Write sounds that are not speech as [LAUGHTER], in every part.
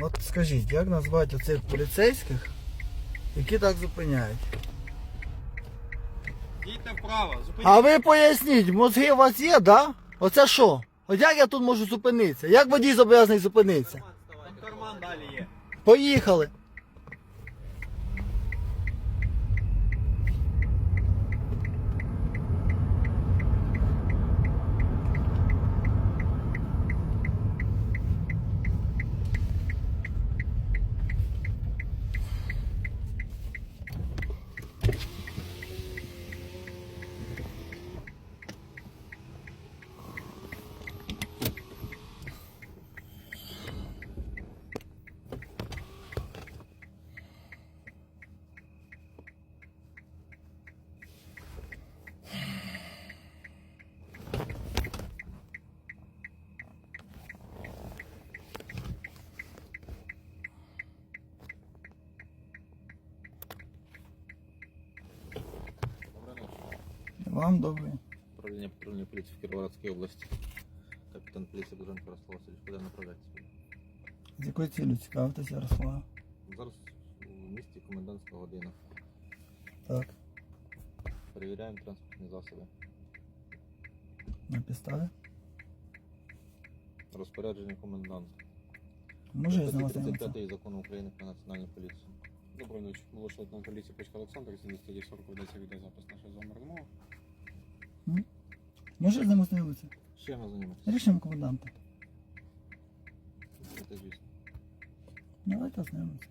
От скажіть, як назвати оцих поліцейських, які так зупиняють? Дійте вправо, зупиніть. А ви поясніть, мозги у вас є, да? Оце що? От як я тут можу зупинитися? Як водій зобов'язаний зупинитися? Там карман далі є. Поїхали. Вам добре. Управління патрульної поліції в Кіровоградській області. Капітан поліції Боженко Ярослав Васильович. Куди направляється? З якою цілею цікавитися, Ярослава? Зараз у місті комендантська година. Так, Перевіряємо транспортні засоби. на підставі. Розпорядження коменданта. Може я з ним ознайомитися? 35 закону України про національну поліцію. Доброї ночі. Молодший лейтенант поліції Печка Олександр, зі статті 40 ведеться відеозапис нашої з вами розмови. Може з ним ознайомитися? Чим ви займаєтесь? Рішенням коменданта. Це звісно. Давайте ознайомимося.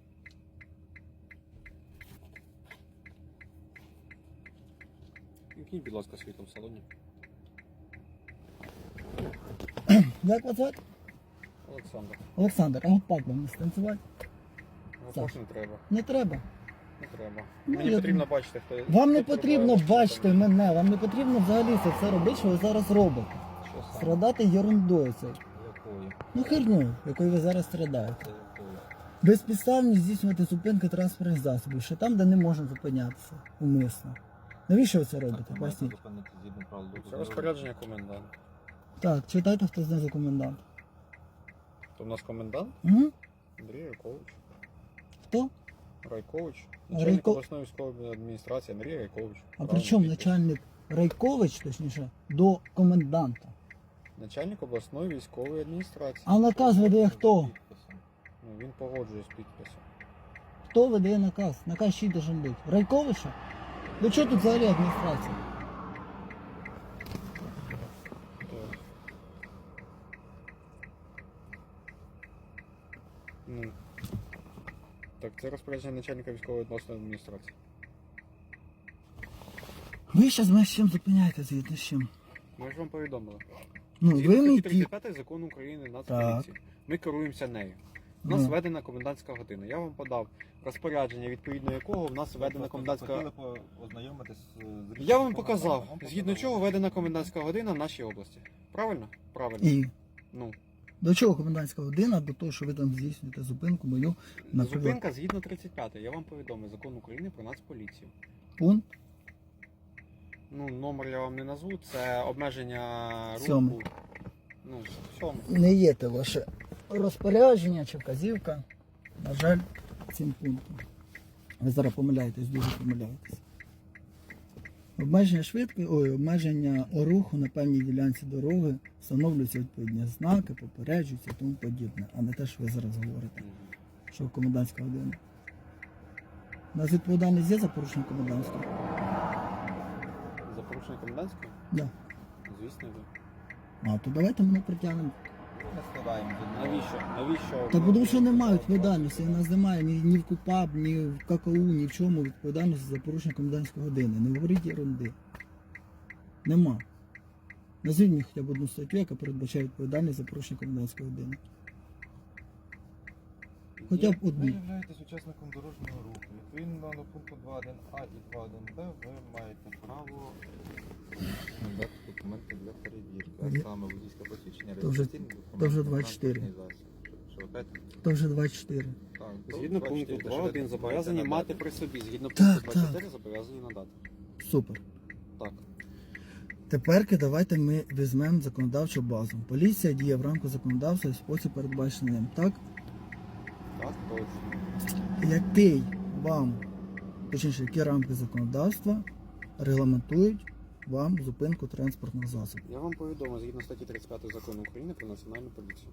Вмкніть, будь ласка, світло в салоні. [CLEARS THROAT] Як вас звати? Олександр. Олександр, а гопак вам не станцювати? Вопрос не треба. Не треба. Не треба. Ну, Мені я потрібно бачити, хто Вам не хто потрібно бачити мене, вам не потрібно взагалі це все робити, що ви зараз робите. Що саме? Страдати ерундою це. Якою? Ну херню, якою ви зараз страдаєте. Це якою? Безпідставно здійснювати зупинки транспортних засобів, ще там, де не можна зупинятися умисно. Навіщо ви це робите? Так, ви маєте зупинити згідно правил Це дорожнього розпорядження коменданта. Так, читайте, хто знає за комендант. То в нас комендант Угу. Андрій Райкович. Хто? Райкович. Начальник Райко- обласної військової адміністрації Андрій Райкович. А при чому начальник Райкович, точніше, до коменданта? Начальник обласної військової адміністрації. А наказ видає хто? Ну, він погоджує з підписом. Хто видає наказ? Наказ чий должен бути? Райковича? До чого тут взагалі адміністрація? Так. Ну. Так, це розпорядження начальника військової обласної адміністрації. Ви зараз мене з чим зупиняєте, згідно з чим? Ми ж вам повідомили. Ну, Згідно ви статті мені ті... 35 закону України Нацполіції. Ми керуємося нею. У нас Ну. введена комендантська година. Я вам подав розпорядження, відповідно якого в нас введена комендантська рішенням Я вам показав, вам згідно чого введена комендантська година в нашій області. Правильно? Правильно. І Ну, до чого комендантська година? До того, що ви там здійснюєте зупинку мою, наприклад, зупинка згідно 35 Я вам повідомив закон України про нацполіцію. пункт. Ну, номер я вам не назву, це обмеження руху. Ну. Не є те ваше розпорядження чи вказівка. На жаль, цим пунктом. Ви зараз помиляєтесь, дуже помиляєтесь. Обмеження швидкості, ой, обмеження руху на певній ділянці дороги встановлюються відповідні знаки, попереджуються і тому подібне, а не те, що ви зараз говорите, що комендантська година. У нас відповідальність є за порушення комендантського? За порушення комендантської? Да. Звісно, ви. А, то давайте мене притягнемо. Складаємо Навіщо? Навіщо? Та тому що немає відповідальності. У нас немає ні, ні в КУПАП, ні в ККУ, ні в чому відповідальності за порушення комендантської години. Не говоріть ерунди. Нема. Назвіть мені хоча б одну статтю, яка передбачає відповідальність за порушення комендантської години. Хоча б Ви являєтесь учасником дорожнього руху. Відповідно до пункту 2.1а і 2.1б ви маєте право документи для перевірки. А саме водійське посвідчення То вже- реєстраційний документ, то вже 24. транспортний засіб. Що, що опять? То вже 24. Так, то Згідно пункту що 2.1 ви зобов'язані маєте мати при собі. Згідно Так, пункту 24 зобов'язані надати. Супер. Так. Тепер давайте ми візьмемо законодавчу базу. Поліція діє в рамках законодавства і в спосіб передбачений ним. Так? Так точно. Який вам, точніше, які рамки законодавства регламентують вам зупинку транспортного засобу? Я вам повідомив згідно статті 35 закону України про національну поліцію.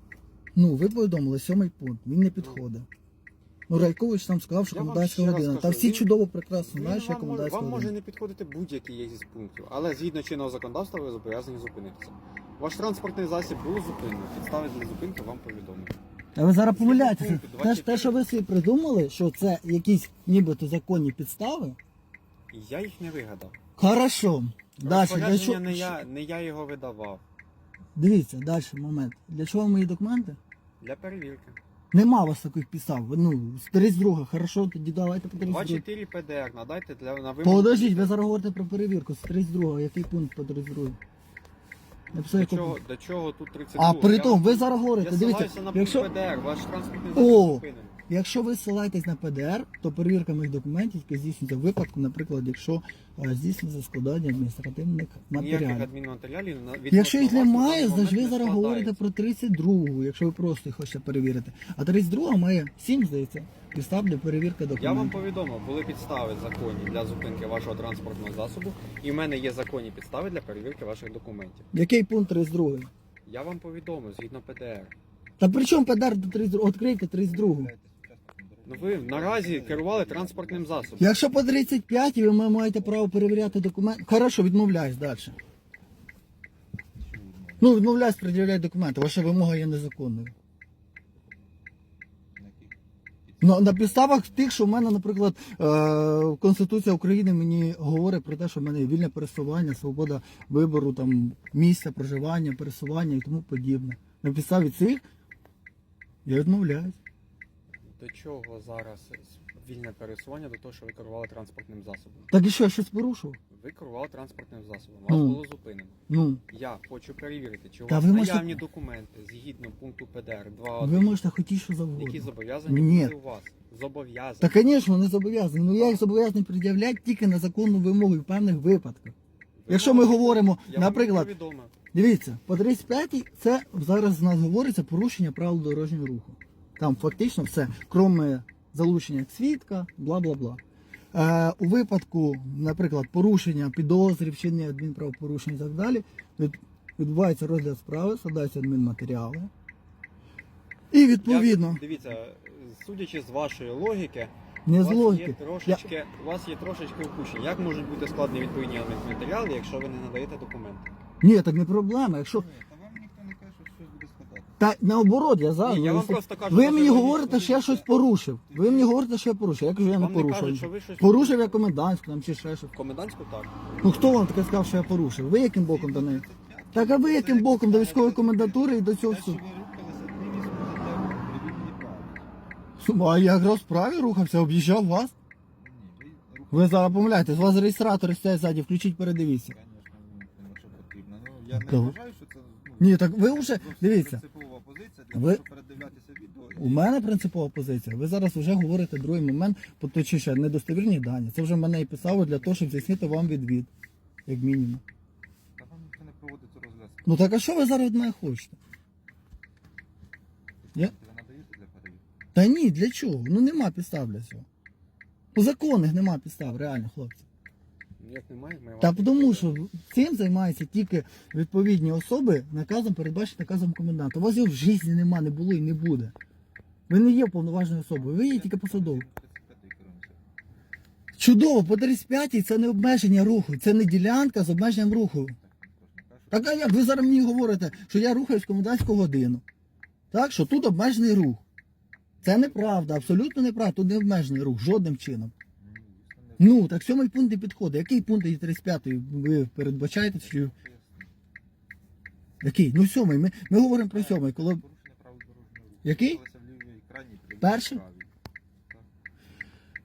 Ну, ви повідомили сьомий пункт, він не підходить. Ну, Райкович там сказав, що Я вам комендантська ще раз година. Та кажу, всі він- чудово прекрасно Він знають, що вам, може, комендантська вам може не підходити будь-який є з пунктів, але згідно чинного законодавства ви зобов'язані зупинитися. Ваш транспортний засіб було зупинено. Підстави для зупинки вам повідомлено. А ви зараз помиляєтеся. пункту Те, ж- 24. те, що ви собі придумали, що це якісь нібито законні підстави. Я їх не вигадав. Хорошо. Далі, для Розпорядження чого... не я, не я його видавав. Дивіться, далі момент. Для чого мої документи? Для перевірки. Нема у вас таких підстав. Ви, Ну, з 32, хорошо, тоді давайте по 32. 24 ПДР надайте для на вимогу. Подождіть, ви зараз говорите про перевірку. З 32, який пункт по 32? Написав, До чого, до чого тут 32? А при тому, ви зараз говорите, Я дивіться, ссилаюся на якщо, ПДР, ваш транспортний О! засіб зупинений. Якщо ви ссилаєтесь на ПДР, то перевірка моїх документів здійснюється в випадку, наприклад, якщо е, здійснюється складання адміністративних матеріалів. відносно Якщо їх немає, значить ви зараз говорите про 32, якщо ви просто їх хочете перевірити. А 32 має 7, здається, підстав для перевірки документів. Я вам повідомив, були підстави законні для зупинки вашого транспортного засобу, і в мене є законні підстави для перевірки ваших документів. Який пункт 32? Я вам повідомив згідно ПДР. Та при чому ПДР до 32? Відкрийте 32. Ну ви наразі керували транспортним засобом. Якщо по 35 ви маєте право перевіряти документи. Хорошо, відмовляюсь далі. Ну, відмовляюсь пред'являти документи. Ваша вимога є незаконною. Ну, на підставах тих, що в мене, наприклад, е, Конституція України мені говорить про те, що в мене є вільне пересування, свобода вибору, там, місця проживання, пересування і тому подібне. На підставі цих я відмовляюсь. До чого зараз вільне пересування до того, що ви керували транспортним засобом? Так і що, я щось порушив? Ви керували транспортним засобом. Вас Ну. було зупинено. Ну, Я хочу перевірити, чи у Та вас ви можете- наявні документи згідно пункту ПДР 2.1, ви можете хотіти що які завгодно. зобов'язані Ні. бути у вас. Зобов'язані. Та, звісно, не зобов'язаний. Ну я їх зобов'язаний пред'являти тільки на законну вимогу і в певних випадках. Ви Якщо ми можете- говоримо, Я вам наприклад, повідомив. дивіться, по 35 це зараз в нас говориться порушення правил дорожнього руху. Там фактично все, крім залучення свідка, бла бла бла. Е, у випадку, наприклад, порушення підозрів, вчинення адмінправопорушень і так далі, відбувається розгляд справи, складаються адмінматеріали. І відповідно, Я, дивіться, судячи з вашої логіки, не у з вас є логіки. трошечки, у вас є трошечки упущення. Як можуть бути складені відповідні матеріали, якщо ви не надаєте документи? Ні, так не проблема. Якщо Ні, та вам ніхто не каже, що щось буде складати. Та наоборот, я за. Ні, я ну, вам просто кажу, ви що мені говорите, що я щось порушив. Ви мені говорите, що я порушив. Я кажу, я не Вам не порушив. кажуть, що ви щось Порушив я комендантську там чи ще щось. Комендантську так. Ну хто вам таке сказав, що я порушив? Ви яким боком до неї? Так а ви яким боком до військової комендатури і до цього всього? правильно. Ну, А я якраз справі рухався, об'їжджав вас. Ви зараз помиляєтесь, у вас реєстратор стоять ззаді, включіть, передивіться. звісно, якщо потрібно. Ну, я не вважаю, що це ну, Ні, так ви вже зовсім дивіться. Ви- передивлятися відео. У мене принципова позиція. Ви зараз вже говорите другий момент, точніше, недостовірні дані. Це вже мене і писало для того, щоб здійснити вам відвід, як мінімум. Та вам ніхто не проводить розгляд. Ну так а що ви зараз від мене хочете? Я- Ви надаєте для перевірки? Та ні, для чого? Ну нема підстав для цього. По законних нема підстав, реально, хлопці. Як немає, ми Та вам... тому що цим займаються тільки відповідні особи, наказом передбачені наказом коменданта. У вас його в житті нема, не було і не буде. Ви не є повноважною особою, ви є тільки. 35-й керуємося. Чудово, по 35 це не обмеження руху, це не ділянка з обмеженням руху. Так а як ви зараз мені говорите, що я рухаюсь в комендантську годину? Так, що тут обмежений рух. Це неправда, абсолютно неправда. Тут не обмежений рух, жодним чином. Ну, так сьомий пункт не підходить. Який пункт із 35 ви передбачаєте? Поясню. Який? Ну сьомий. Ми, ми говоримо про сьомий. Коли... Який? Перший?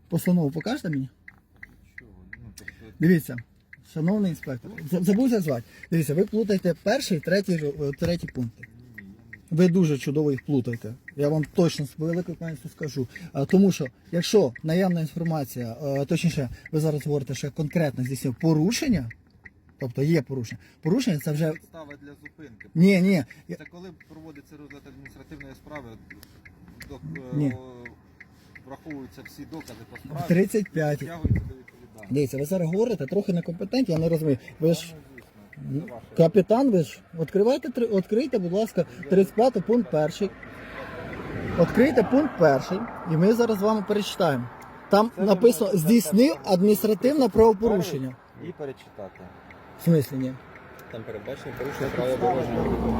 Постанову покажете мені? Дивіться, шановний інспектор, за- забувся звати. Дивіться, ви плутаєте перший, третій, е, третій пункти. Ні, ні, Ви дуже чудово їх плутаєте. Я вам точно з великою пам'яттю скажу. Тому що, якщо наявна інформація, точніше, ви зараз говорите, що конкретно здійснив порушення, тобто є порушення. Порушення це вже. Підстава для зупинки. Ні, ні. Це коли проводиться розгляд адміністративної справи, до, Ні. е, враховуються всі докази по справі. 35. Притягуються до відповідальності. Дивіться, ви зараз говорите трохи некомпетентні, я не розумію. Ви ж капітан, ви ж відкривайте, відкрийте, будь ласка, 35 пункт перший. Відкрийте пункт перший, і ми зараз з вами перечитаємо. Там Це написано здійснив адміністративне правопорушення. І перечитати. В смислі ні? Там передбачено порушення правил дорожнього руху.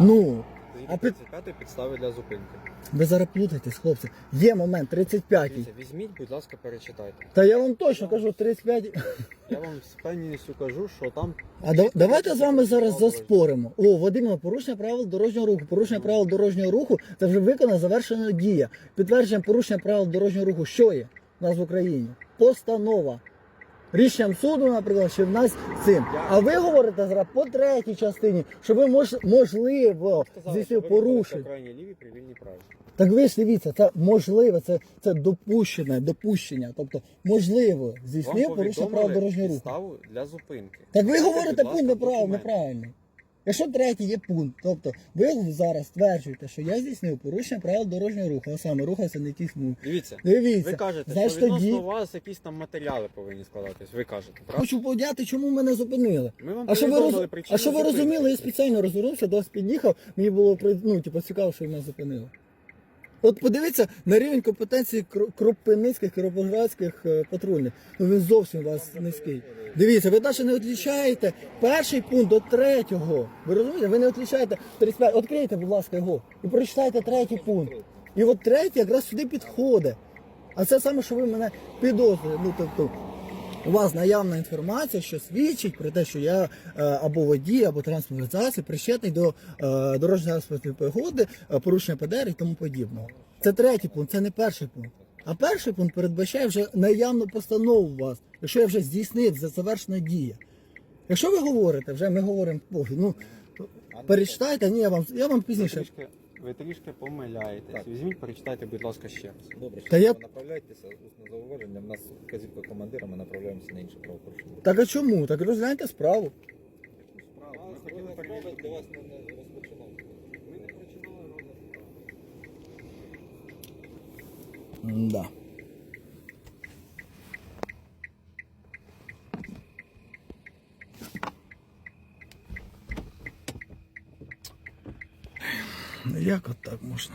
Ну, А під- 35 підстави для зупинки. ви зараз плутаєтесь, хлопці. Є момент 35. Дивіться, візьміть, будь ласка, перечитайте. Та я вам точно кажу 35. Я вам з певністю кажу, що там А да- давайте з вами зараз заспоримо. О, Вадиме, порушення правил дорожнього руху. Порушення правил дорожнього руху це вже виконана завершена дія. Підтвердження порушення правил дорожнього руху. Що є у нас в Україні? Постанова. Рішенням суду, наприклад, що в нас цим. А ви говорите зараз по третій частині, що ви мож, можливо здійснив порушення. крайній лівій при вільній праві. Так ви ж дивіться, це можливе, це, це допущене, допущення. Тобто, можливо, здійснив порушення правил дорожнього руху. підставу для зупинки. Так ви говорите будь пункт ласка, неправильно, неправильно. Якщо третій є пункт, тобто ви зараз стверджуєте, що я здійснив порушення правил дорожнього руху, а саме рухався не ті смуги. Дивіться, Дивіться, ви кажете, Знаєш, що відносно тоді вас якісь там матеріали повинні складатись. Ви кажете, правда? хочу подяти, чому мене зупинили. Ми вам А що ви, повідомили роз... причину а що ви зупинки. розуміли, я спеціально розвернувся, до під'їхав, мені було при- ну, типу, цікаво, що мене зупинили. От подивіться на рівень компетенції Кро- кропивницьких, кіровоградських е, патрульних. Ну він зовсім у вас низький. Дивіться, ви навіть не відлічаєте перший пункт до третього. Ви розумієте? Ви не відлічаєте 35. Відкрийте, будь ласка, його. І прочитайте третій пункт. І от третій якраз сюди підходить. А це саме, що ви мене підозрюєте. Ну, тобто, у вас наявна інформація, що свідчить про те, що я е, або водій, або транспортний засіб причетний до е, дорожньо-транспортної пригоди, е, порушення ПДР і тому подібного. Це третій пункт, це не перший пункт. А перший пункт передбачає вже наявну постанову вас, якщо я вже здійснив за завершена дія. Якщо ви говорите, вже ми говоримо ну перечитайте, ні, я вам я вам пізніше. Ви трішки помиляєтесь. Так. Візьміть, перечитайте, будь ласка, ще раз. Добре, Та я- ви направляйтеся, усне зауваження. У нас вказівка командира, ми направляємося на інше правопорушення. Так а чому? Так розгляньте справу. Ми хотіли перевірити до вас не розпочинав. Ми не починали розгляд справи. Да. Як от так можна?